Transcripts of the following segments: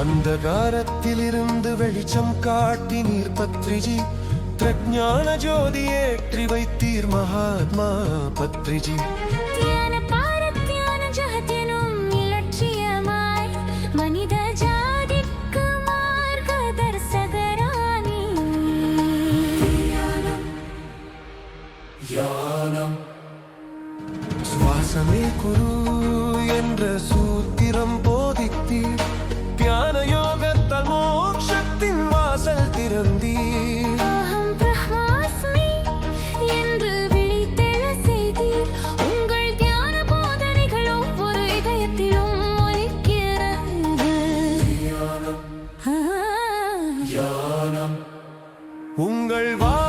அந்தகாரத்திலிருந்து வெளிச்சம் காட்டி நீர் பத்ரிஜி பிரஜான ஜோதி ஏற்றி வைத்தீர் மகாத்மா பத்ரிஜி. சுவாசமே குரு. உங்கள் வா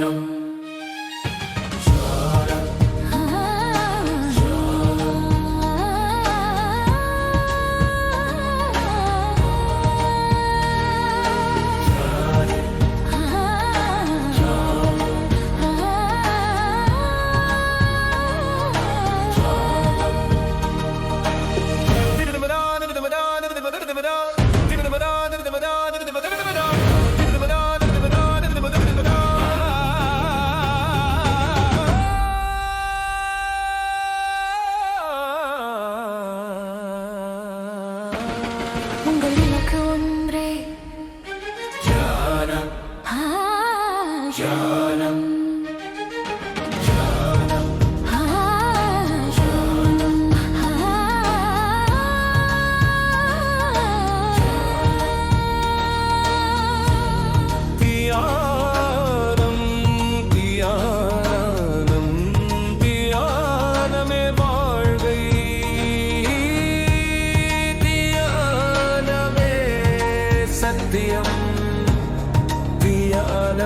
জন্য ஜானம்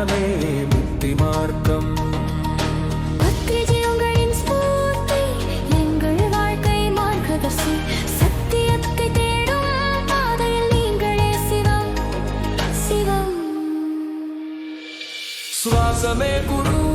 மார்க்கமே முக்தி மார்க்கம். சுவாசமே குரு.